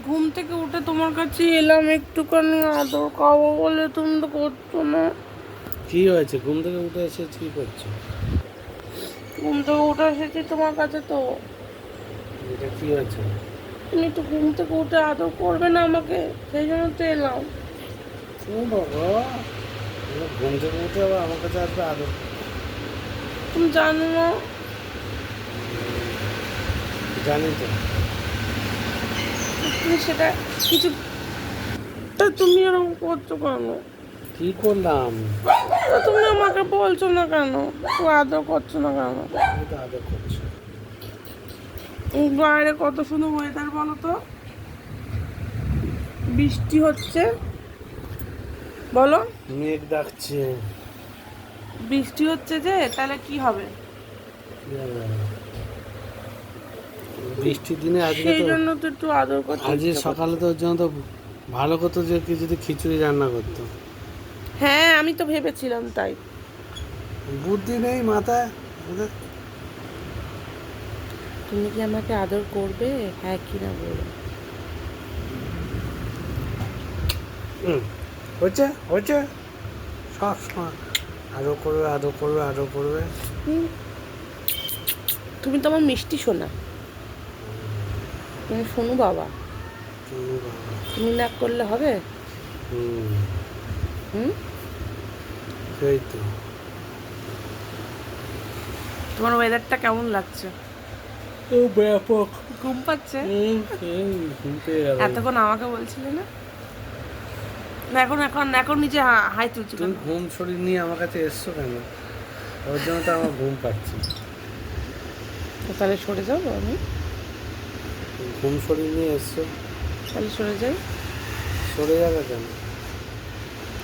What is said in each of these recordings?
ঘুম থেকে উঠে তোমার কাছে এলাম একটুখানি আদর খাব বলে তুমি তো করছ না। কি হয়েছে? ঘুম থেকে উঠে এসে কি করছ? ঘুম থেকে উঠে এসেছি তোমার কাছে তো। এটা কি হয়েছে? তুমি তো ঘুম থেকে উঠে আদর করবে না আমাকে সেই জন্য তো এলাম। ও বাবা ঘুম থেকে উঠে আবার আমার কাছে আসবে আদর? তুমি জানো না? জানি তো। তুমি সেটা কিছু তা তুমি এরকম করছ কেন? কি করলাম? তা তুমি আমাকে বলছো না কেন? তুমি আদর করছ না কেন? তো আদর করছি। বাইরে কত সুন্দর ওয়েদার বলো তো? বৃষ্টি হচ্ছে। বলো। মেঘ ডাকছে। বৃষ্টি হচ্ছে যে তাহলে কি হবে? বৃষ্টির দিনে আজকে সেই জন্য তো একটু আদর করতে আজকে সকালে তো ওর জন্য তো ভালো করতো যে কি যদি খিচুড়ি রান্না করতো। হ্যাঁ আমি তো ভেবেছিলাম তাই। বুদ্ধি নেই মাথায়। ওদের তুমি কি আমাকে আদর করবে? হ্যাঁ কি না বলো। হচ্ছে হচ্ছে সব সময় আদর করবে আদর করবে আদর করবে। তুমি তো আমার মিষ্টি শোনা তুমি শোনো বাবা। তুমি না করলে হবে? হুম। তোমার ওয়েদারটা কেমন লাগছে? ও ব্যাপক। ঘুম পাচ্ছে। এতক্ষণ আমাকে বলছিলে না? না এখন এখন এখন নিজে হাই তুলছি তুমি ঘুম শরীর নিয়ে আমার কাছে এসছো কেন? ওর জন্য তো আমার ঘুম পাচ্ছে। তাহলে সরে যাব আমি? ঘুম শরীর নিয়ে এসছো? তাহলে সরে যাই। সরে যাবে কেন?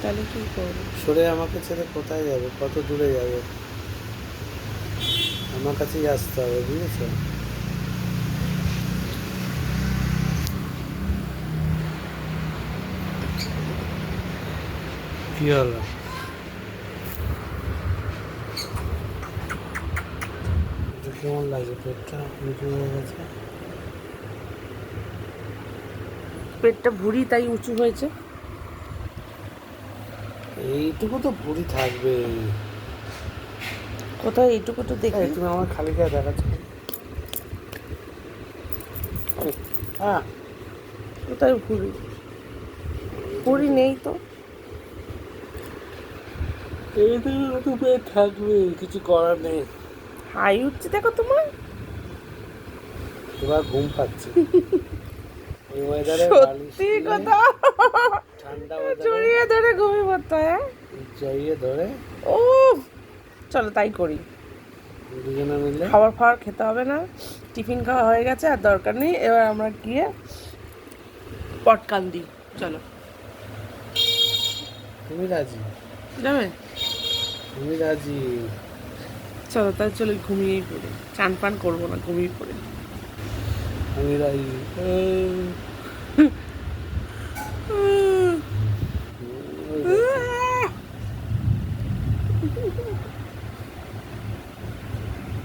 তাহলে কি করব? সরে আমাকে ছেড়ে কোথায় যাবে? কত দূরে যাবে? আমার কাছেই আসতে হবে বুঝেছ? কি হলো? কেমন লাগছে পেটটা? গেছে? পেটটা ভুড়ি তাই উঁচু হয়েছে। এইটুকু তো ভুড়ি থাকবে। কোথায় এইটুকু তো দেখে তুমি আমার খালি গায়ে দেখাচ্ছ। হ্যাঁ। কোথায় ভুড়ি? ভুড়ি নেই তো। এইটুকু তো পেট থাকবে কিছু করার নেই। হাই উঠছে দেখো তোমার। এবার ঘুম পাচ্ছে। সত্যি কথা? জড়িয়ে ধরে ঘুমিয়ে পড়তে হয় হ্যাঁ? জড়িয়ে ধরে। ও চলো তাই করি। দুজনে মিলে? খাবার ফাবার খেতে হবে না। টিফিন খাওয়া হয়ে গেছে আর দরকার নেই। এবার আমরা গিয়ে পটকান দিই চলো। তুমি রাজি? যাবে? তুমি রাজি? চলো তাহলে চলো ঘুমিয়েই পড়ি। চান পান করব না ঘুমিয়ে পড়ি। Ang hirap. Uh,